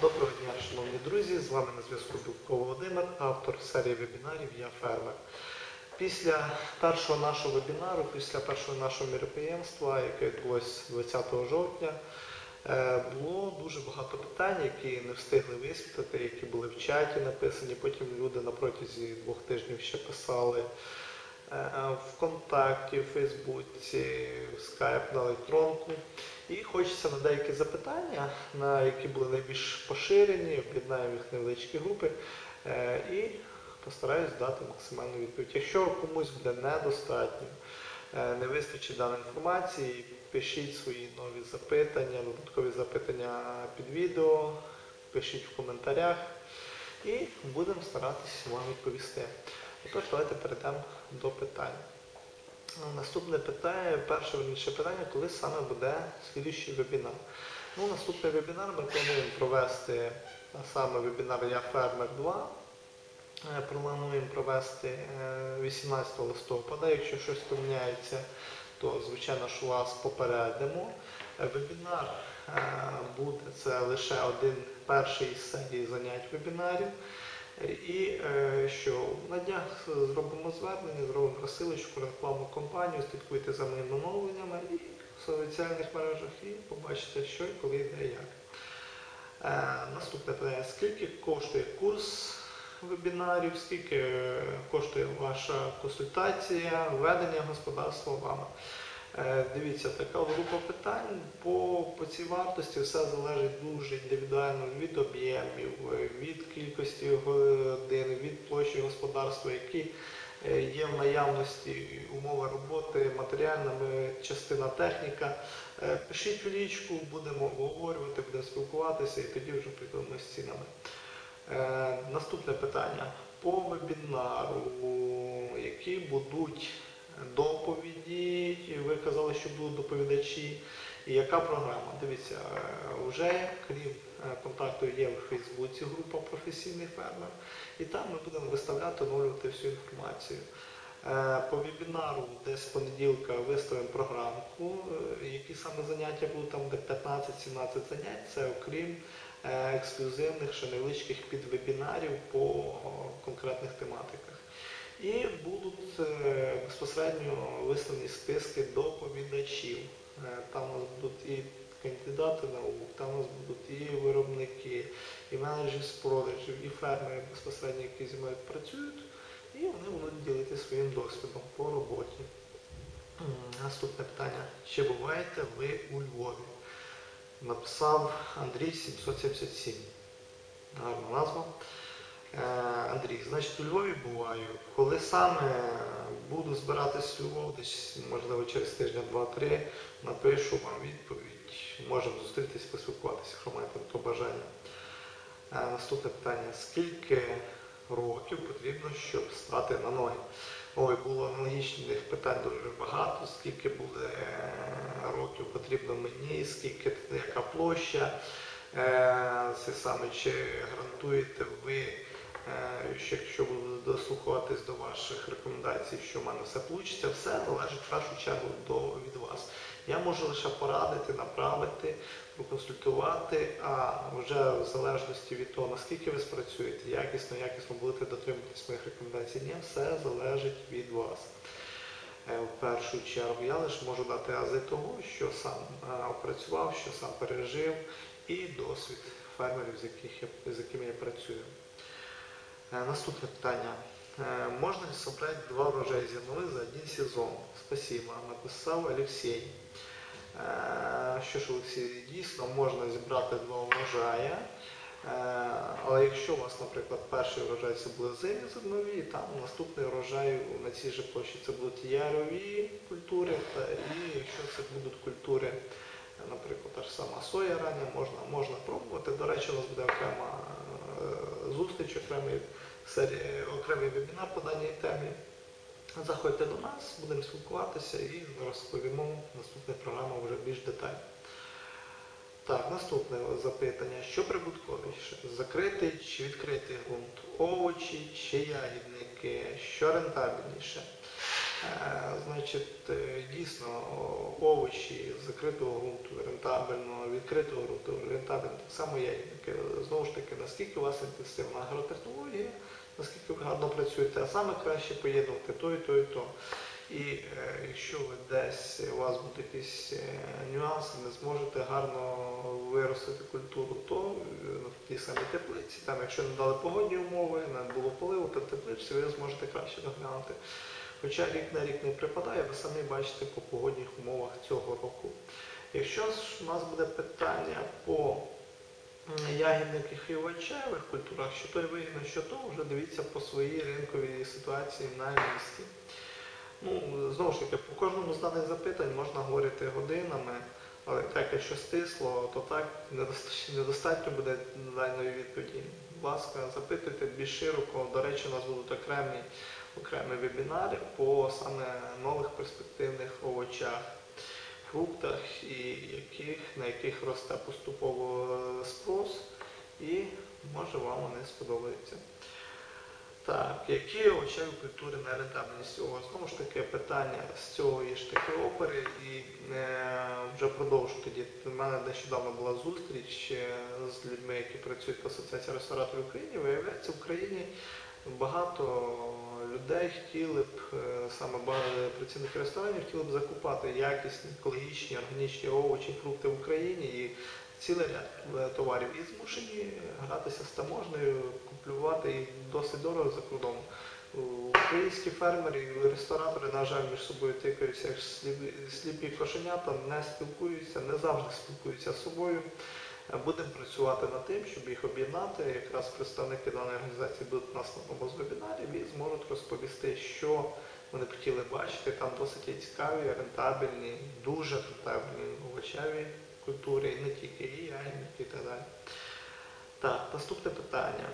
Доброго дня, шановні друзі! З вами на зв'язку Білко Володимир, автор серії вебінарів Я фермер. Після першого нашого вебінару, після першого нашого міроприємства, яке відбулося 20 жовтня, е, було дуже багато питань, які не встигли висвітлити, які були в чаті написані. Потім люди на протязі двох тижнів ще писали ВКонтакті, в Фейсбуці, Скайп, на електронку. І хочеться на деякі запитання, на які були найбільш поширені, об'єднаємо їх невеличкі групи е, і постараюсь дати максимальну відповідь. Якщо комусь буде недостатньо, е, не вистачить даної інформації, пишіть свої нові запитання, додаткові запитання під відео, пишіть в коментарях і будемо старатися вам відповісти. Отож, давайте перейдемо до питань. Ну, Наступне питання, перше верніше питання, коли саме буде слідуючий вебінар. Ну, наступний вебінар ми плануємо провести, саме вебінар Я фермер 2. Е, Плануємо провести е, 18 листопада. Якщо щось поміняється, то звичайно ж вас попередимо. Е, Вебінар е, буде це лише один перший із серії занять вебінарів. І е, що на днях зробимо звернення, зробимо розсилочку, рекламну кампанію, слідкуйте за моїми оновленнями і в соціальних мережах і побачите, що і коли йде як. Е, Наступне питання. Скільки коштує курс вебінарів, скільки е, коштує ваша консультація, ведення господарства вами? Е, Дивіться, така група питань. По, по цій вартості все залежить дуже індивідуально від об'ємів, від кількості годин, від площі господарства, які е, є в наявності умови роботи, матеріальна частина техніка. Е, Пишіть в лічку, будемо обговорювати, будемо спілкуватися і тоді вже прийдемо з цінами. Наступне питання. По вебінару, які будуть доповіді, ви казали, що будуть доповідачі, і яка програма? Дивіться, е, вже крім е, контакту є в Фейсбуці група професійних фермер, і там ми будемо виставляти, оновлювати всю інформацію. Е, По вебінару десь з понеділка виставимо програмку, які саме заняття будуть там, де 15-17 занять, це окрім ексклюзивних ще невеличких підвебінарів по конкретних тематиках. І будуть е, безпосередньо виставлені списки доповідачів. Е, Там у нас будуть і кандидати наук, там у нас будуть і виробники, і менеджери з продажів, і фермери безпосередньо, які зі мною працюють, і вони будуть ділитися своїм досвідом по роботі. Наступне питання. Чи буваєте ви у Львові? Написав Андрій 777. Гарна назва. Е, Андрій, значить, у Львові буваю. Коли саме буду збиратись у Львов, десь, можливо, через тижня два-три, напишу вам відповідь. Можемо зустрітись, поспілкуватися, якщо маєте то бажання. Е, Наступне питання. Скільки років потрібно, щоб стати на ноги? Ой, було аналогічних питань дуже багато. Скільки буде е, років потрібно мені, скільки яка площа. Е, Це саме чи гарантуєте ви, е, якщо буду дослухатись до ваших рекомендацій, що в мене все вийде, все залежить в першу чергу до, від вас. Я можу лише порадити, направити, проконсультувати, а вже в залежності від того, наскільки ви спрацюєте, якісно, якісно будете дотримуватись моїх рекомендацій, ні, все залежить від вас. Е, В першу чергу я лише можу дати ази того, що сам е, опрацював, що сам пережив, і досвід фермерів, з, яких я, з якими я працюю. Е, Наступне питання. Е, Можна ли собрать два урожая зерновых за один сезон? Спасибо, написав Олексій. Е, Що ж, Олексій, дійсно можна зібрати два урожая. Але якщо у вас, наприклад, перший урожай це були зимні зернові, там наступний урожай на цій же площі це будуть ярові культури, та, і якщо це будуть культури, наприклад, та ж сама соя рання, можна, можна пробувати. До речі, у нас буде окрема зустріч, окремий, окремий вебінар по даній темі. Заходьте до нас, будемо спілкуватися і розповімо наступну програма вже більш детально. Так, наступне запитання. Що прибутковіше? Закритий чи відкритий ґрунт? Овочі чи ягідники? Що рентабельніше? Е, Значить, е, дійсно овочі закритого ґрунту, рентабельного, відкритого ґрунту, рентабельно, так само яйники. Знову ж таки, наскільки у вас інтенсивна агротехнологія, наскільки ви гарно працюєте, а саме краще поєднувати то і то, і то. І е, якщо ви десь у вас будуть якісь нюанси, не зможете гарно виростити культуру, то е, в тій самій теплиці, там, якщо не дали погодні умови, не було поливу, то в теплиці ви зможете краще доглянути. Хоча рік на рік не припадає, ви самі бачите по погодних умовах цього року. Якщо у нас буде питання по м, ягідних і овочевих культурах, що то й вигідно, що то, вже дивіться по своїй ринковій ситуації на місці. Ну, знову ж таки, по кожному з даних запитань можна говорити годинами, але так, якщо стисло, то так недостатньо буде даної відповіді. Будь ласка, запитуйте більш широко. До речі, у нас будуть окремі, окремі вебінари по саме нових перспективних овочах, фруктах, і яких, на яких росте поступово спрос, і може вам вони сподобаються. Так, які овочеві культури на рентабельність? О, знову ж таки питання з цього є ж таки опери і е, вже продовжу тоді. У мене нещодавно була зустріч е, з людьми, які працюють в Асоціації рестораторів України. Виявляється, в Україні багато людей хотіли б, е, саме працівники ресторанів, хотіли б закупати якісні, екологічні, органічні овочі, фрукти в Україні і цілий ряд е, товарів і змушені гратися з таможнею, купувати їх досить дорого за кордоном. Українські фермери і ресторатори, на жаль, між собою тикаються як сліпі кошенята, не спілкуються, не завжди спілкуються з собою. Будемо працювати над тим, щоб їх об'єднати. Якраз представники даної організації будуть у нас на одному з вебінарів і зможуть розповісти, що вони хотіли бачити. Там досить є цікаві, рентабельні, дуже рентабельні овочеві культури, і не тільки і ягідники і так далі. Так, наступне питання.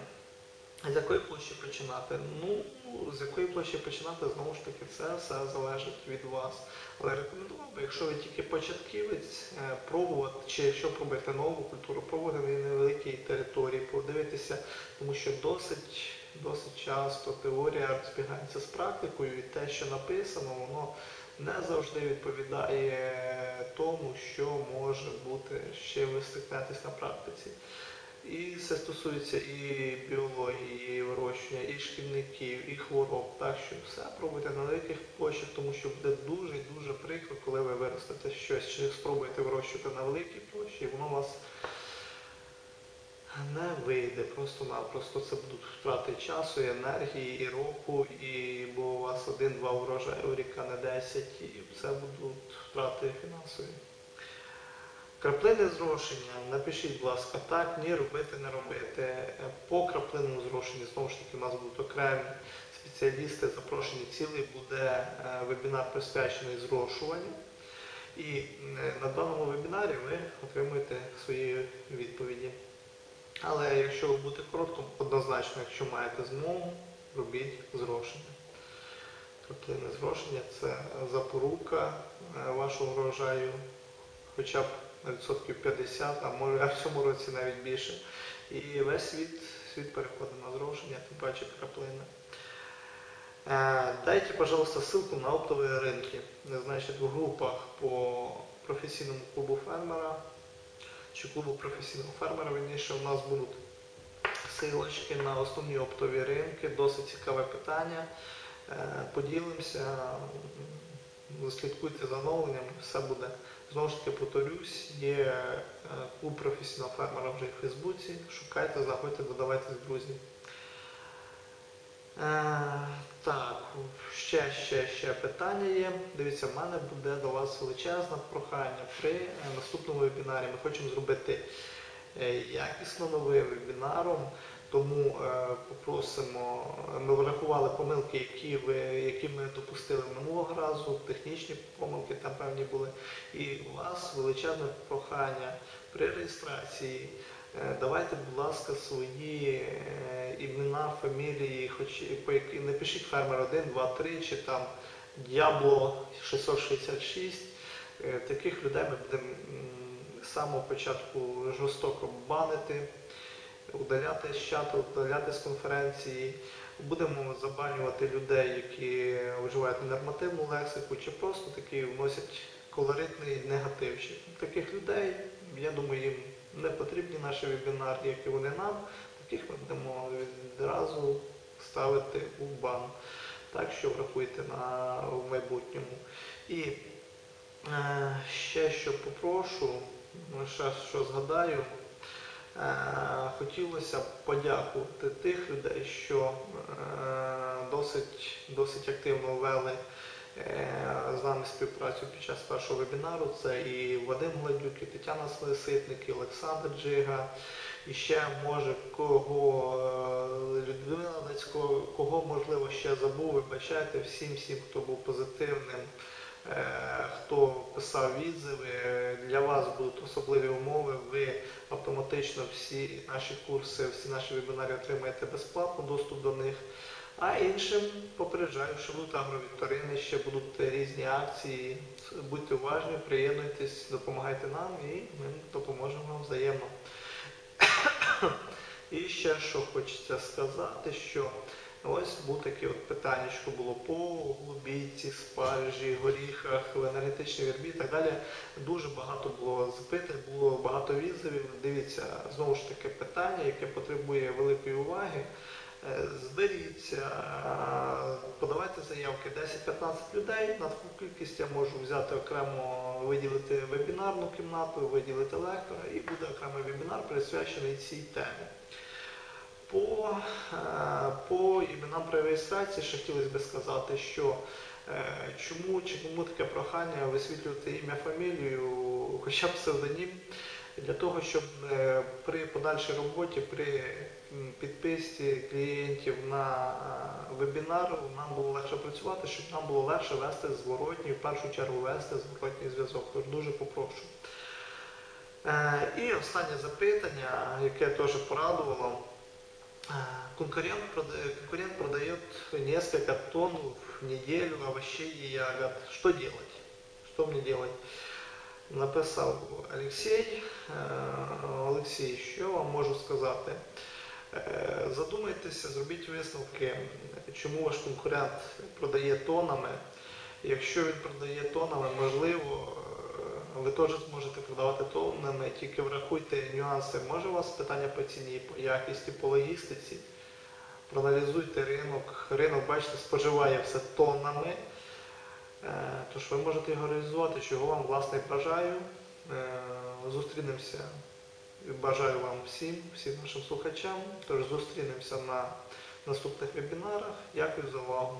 З якої площі починати? Ну, з якої площі починати, знову ж таки, це все залежить від вас. Але рекомендував би, якщо ви тільки початківець, е, пробувати, чи якщо пробуєте нову культуру, пробувати на невеликій території, подивитися, тому що досить, досить часто теорія розбігається з практикою, і те, що написано, воно не завжди відповідає тому, що може бути ще ви стикнетесь на практиці. І це стосується і біології, і вирощування, і шкідників, і хвороб. Так що все пробуйте на великих площах, тому що буде дуже і дуже прикро, коли ви виростете щось, чи спробуєте вирощувати на великій площі, і воно у вас не вийде. Просто-напросто це будуть втрати часу, і енергії, і року, і бо у вас один-два врожаї у рік, а не 10, і це будуть втрати фінансові. Краплини зрошення, напишіть, будь ласка, так, ні, робити, не робити. Е, По краплинному зрошенню, знову ж таки, у нас будуть окремі спеціалісти, запрошені цілий буде е, вебінар присвячений зрошуванню. І е, на даному вебінарі ви отримуєте свої відповіді. Але якщо ви будете коротко, однозначно, якщо маєте змогу, робіть зрошення. Краплини зрошення це запорука вашого врожаю, хоча б відсотків 50, а може а в цьому році навіть більше. І весь світ, світ переходить на зрошення, тим паче краплини. Е, Дайте, пожалуйста, ссылку на оптовые рынки. Значить, в групах по професійному клубу фермера чи клубу професійного фермера, верніше, у нас будуть силочки на основні оптові ринки. Досить цікаве питання. Е, Поділимося, м, слідкуйте за оновленням, все буде. Знову ж таки повторюсь, є е, клуб професійного фермера вже в Фейсбуці. Шукайте, заходьте, додавайтесь друзі. Е, так, ще, ще, ще питання є. Дивіться, в мене буде до вас величезне прохання. При е, наступному вебінарі ми хочемо зробити якісно новим вебінаром, тому е, попросимо, ми врахували помилки, які, ви, які ми допустили минулого разу, технічні помилки там певні були. І у вас величезне прохання при реєстрації. Е, Давайте, будь ласка, свої е, імена, фамілії, хоч по які напишіть фермер 1, 2, 3 чи там Дябло 666. Е, Таких людей ми будемо самого початку жорстоко банити. удаляти з чату, удаляти з конференції. Будемо забанювати людей, які вживають ненормативну лексику, чи просто такі вносять колоритний негативчик. Таких людей, я думаю, їм не потрібні наші вебінари, як і вони нам. Таких ми будемо відразу ставити у бан. Так що врахуйте на в майбутньому. І е, ще що попрошу, ну, ще що згадаю. Е, Хотілося б подякувати тих людей, що е, досить, досить активно вели е, з нами співпрацю під час першого вебінару. Це і Вадим Гладюк, і Тетяна Слеситник, і Олександр Джига, і ще може кого Людмила Дацько, кого можливо ще забув, вибачайте всім, всім, хто був позитивним. Е, Хто писав відзиви, для вас будуть особливі умови. Ви автоматично всі наші курси, всі наші вебінари отримаєте безплатно доступ до них. А іншим попереджаю, що будуть агровікторини, ще будуть різні акції. Будьте уважні, приєднуйтесь, допомагайте нам і ми допоможемо вам взаємно. І ще що хочеться сказати, що ось був таке от питаннячко було по голубійці, спаржі, горіхах, в енергетичній вірбі і так далі. Дуже багато було запитань, було багато відзивів. Дивіться, знову ж таки питання, яке потребує великої уваги. Е, Зберіться, е, подавайте заявки 10-15 людей. На таку кількість я можу взяти окремо, виділити вебінарну кімнату, виділити лектора і буде окремий вебінар присвячений цій темі. По, е, по іменам при реєстрації ще хотілося б сказати, що е, чому чи кому таке прохання висвітлювати ім'я, фамілію, хоча б псевдонім, для того, щоб е, при подальшій роботі, при підписці клієнтів на вебінар нам було легше працювати, щоб нам було легше вести зворотній, в першу чергу вести зворотній зв'язок. Тож дуже попрошу. І останнє запитання, яке теж порадувало. Конкурент, прода- конкурент продает несколько тонн в неделю овощей и ягод. Что делать? Что мне делать? Написав Олексій. Олексій, що вам можу сказати? Е, Задумайтеся, зробіть висновки, чому ваш конкурент продає тонами. Якщо він продає тонами, можливо, ви теж зможете продавати тонами, тільки врахуйте нюанси. Може у вас питання по ціні, по якісті, по логістиці. Проаналізуйте ринок. Ринок, бачите, споживає все тоннами. Е, Тож ви можете його реалізувати, чого вам власне бажаю. Е, Зустрінемося. Бажаю вам всім, всім нашим слухачам. Тож зустрінемося на наступних вебінарах. Дякую за увагу.